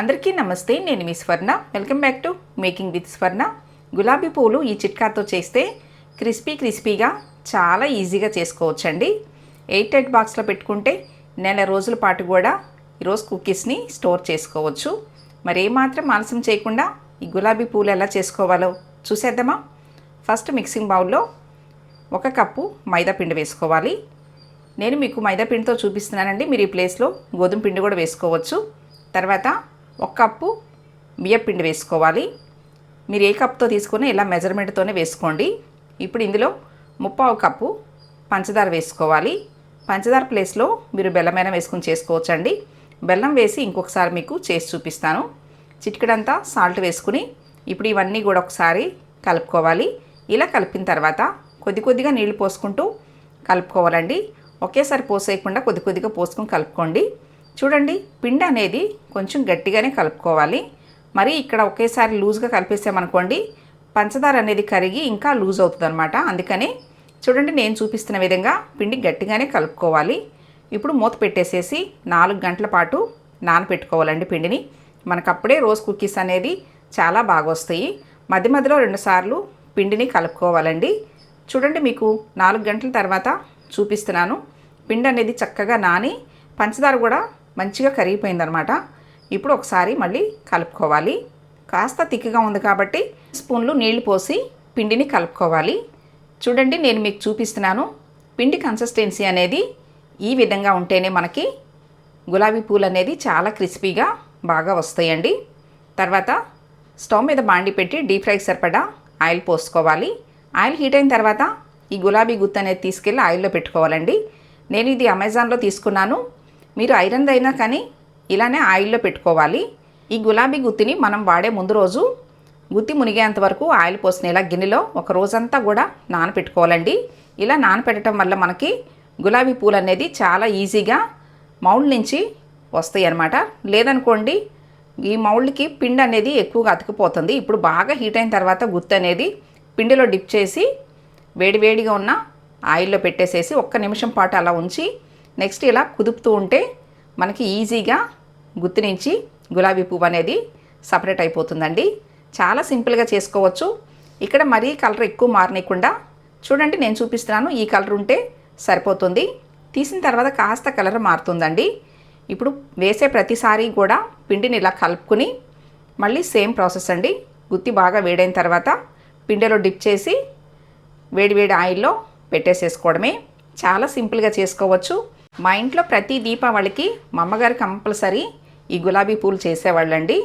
అందరికీ నమస్తే నేను మీ Swarna. Welcome back to making with Swarna గులాబీ పూలు ఈ చిట్కాతో చేస్తే క్రిస్పీ క్రిస్పీగా చాలా ఈజీగా చేసుకోవచ్చండి. ఎయిట్ ఎయిట్ బాక్స్లో పెట్టుకుంటే నెల రోజుల పాటు కూడా ఈరోజు కుకీస్ని స్టోర్ చేసుకోవచ్చు. మరి ఏమాత్రం ఆలస్యం చేయకుండా ఈ గులాబీ పూలు ఎలా చేసుకోవాలో చూసేద్దామా? ఫస్ట్ మిక్సింగ్ బౌల్లో ఒక కప్పు మైదా పిండి వేసుకోవాలి. నేను మీకు మైదా పిండితో చూపిస్తున్నానండి. మీరు ఈ ప్లేస్లో గోధుమ పిండి కూడా వేసుకోవచ్చు. తర్వాత ఒక కప్పు బియ్యపిండి వేసుకోవాలి. మీరు ఏ కప్తో తీసుకుని ఇలా మెజర్మెంట్తోనే వేసుకోండి. ఇప్పుడు ఇందులో ముప్పావు కప్పు పంచదార వేసుకోవాలి. పంచదార ప్లేస్లో మీరు బెల్లమైన వేసుకుని చేసుకోవచ్చండి. బెల్లం వేసి ఇంకొకసారి మీకు చేసి చూపిస్తాను. చిటికడంతా సాల్ట్ వేసుకుని ఇప్పుడు ఇవన్నీ కూడా ఒకసారి కలుపుకోవాలి. ఇలా కలిపిన తర్వాత కొద్ది కొద్దిగా నీళ్ళు పోసుకుంటూ కలుపుకోవాలండి. ఒకేసారి పోసేయకుండా కొద్ది కొద్దిగా పోసుకొని కలుపుకోండి. చూడండి పిండి అనేది కొంచెం గట్టిగానే కలుపుకోవాలి. మరి ఇక్కడ ఒకేసారి లూజ్గా కలిపేసామనుకోండి పంచదార అనేది కరిగి ఇంకా లూజ్ అవుతుంది అనమాట అందుకని చూడండి నేను చూపిస్తున్న విధంగా పిండి గట్టిగానే కలుపుకోవాలి. ఇప్పుడు మూత పెట్టేసేసి నాలుగు గంటల పాటు నానపెట్టుకోవాలండి పిండిని. మనకు అప్పుడే రోజ్ కుకీస్ అనేది చాలా బాగా వస్తాయి. మధ్య మధ్యలో రెండుసార్లు పిండిని కలుపుకోవాలండి. చూడండి మీకు నాలుగు గంటల తర్వాత చూపిస్తున్నాను. పిండి అనేది చక్కగా నాని పంచదార కూడా మంచిగా కరిగిపోయిందనమాట. ఇప్పుడు ఒకసారి మళ్ళీ కలుపుకోవాలి. కాస్త తిక్కగా ఉంది కాబట్టి స్పూన్లు నీళ్ళు పోసి పిండిని కలుపుకోవాలి. చూడండి నేను మీకు చూపిస్తున్నాను. పిండి కన్సిస్టెన్సీ అనేది ఈ విధంగా ఉంటేనే మనకి గులాబీ పూలు అనేది చాలా క్రిస్పీగా బాగా వస్తాయండి. తర్వాత స్టవ్ మీద బాండి పెట్టి డీప్ ఫ్రైకి సరిపడా ఆయిల్ పోసుకోవాలి. ఆయిల్ హీట్ అయిన తర్వాత ఈ గులాబీ గుత్త అనేది తీసుకెళ్ళి ఆయిల్లో పెట్టుకోవాలండి. నేను ఇది అమెజాన్లో తీసుకున్నాను. మీరు ఐరన్ అయినా కానీ ఇలానే ఆయిల్లో పెట్టుకోవాలి. ఈ గులాబీ గుత్తిని మనం వాడే ముందు రోజు గుత్తి మునిగేంత వరకు ఆయిల్ పోసిన ఇలా గిన్నెలో ఒక రోజంతా కూడా నానపెట్టుకోవాలండి. ఇలా నానపెట్టడం వల్ల మనకి గులాబీ పూలు అనేది చాలా ఈజీగా మౌల్డ్ నుంచి వస్తాయి అన్నమాట. లేదనుకోండి ఈ మౌల్డ్కి పిండి అనేది ఎక్కువగా అతికిపోతుంది. ఇప్పుడు బాగా హీట్ అయిన తర్వాత గుత్తి అనేది పిండిలో డిప్ చేసి వేడివేడిగా ఉన్న ఆయిల్లో పెట్టేసేసి ఒక్క నిమిషం పాటు అలా ఉంచి నెక్స్ట్ ఇలా కుదుపుతూ ఉంటే మనకి ఈజీగా గుత్తి నుంచి గులాబీ పువ్వు అనేది సపరేట్ అయిపోతుందండి. చాలా సింపుల్గా చేసుకోవచ్చు. ఇక్కడ మరీ కలర్ ఎక్కువ మారనీయకుండా చూడండి నేను చూపిస్తున్నాను. ఈ కలర్ ఉంటే సరిపోతుంది. తీసిన తర్వాత కాస్త కలర్ మారుతుందండి. ఇప్పుడు వేసే ప్రతిసారి కూడా పిండిని ఇలా కలుపుకుని మళ్ళీ సేమ్ ప్రాసెస్ అండి. గుత్తి బాగా వేడైన తర్వాత పిండిలో డిప్ చేసి వేడివేడి ఆయిల్లో పెట్టేసేసుకోవడమే. చాలా సింపుల్గా చేసుకోవచ్చు. మా ఇంట్లో ప్రతి దీపావళికి మా అమ్మగారు కంపల్సరీ ఈ గులాబీ పూలు చేసేవాళ్ళండి.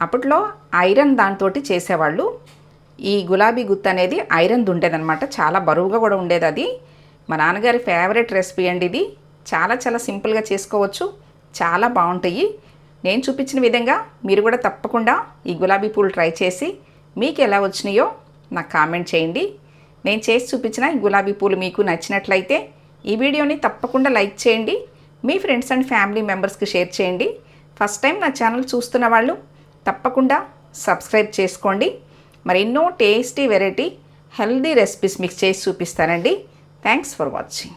అప్పట్లో ఐరన్ దాంతో చేసేవాళ్ళు. ఈ గులాబీ గుత్తు అనేది ఐరన్ ఉండేదన్నమాట చాలా బరువుగా కూడా ఉండేది అది. మా నాన్నగారి ఫేవరెట్ రెసిపీ అండి ఇది. చాలా చాలా సింపుల్గా చేసుకోవచ్చు. చాలా బాగుంటాయి. నేను చూపించిన విధంగా మీరు కూడా తప్పకుండా ఈ గులాబీ పూలు ట్రై చేసి మీకు ఎలా వచ్చినాయో నాకు కామెంట్ చేయండి. నేను చేసి చూపించిన ఈ గులాబీ పూలు మీకు నచ్చినట్లయితే ఈ వీడియోని తప్పకుండా లైక్ చేయండి. మీ ఫ్రెండ్స్ అండ్ ఫ్యామిలీ మెంబర్స్కి షేర్ చేయండి. ఫస్ట్ టైం నా ఛానల్ చూస్తున్న వాళ్ళు తప్పకుండా సబ్స్క్రైబ్ చేసుకోండి. మరి ఎన్నో టేస్టీ వెరైటీ హెల్దీ రెసిపీస్ మీకు చేసి చూపిస్తానండి. Thanks for watching.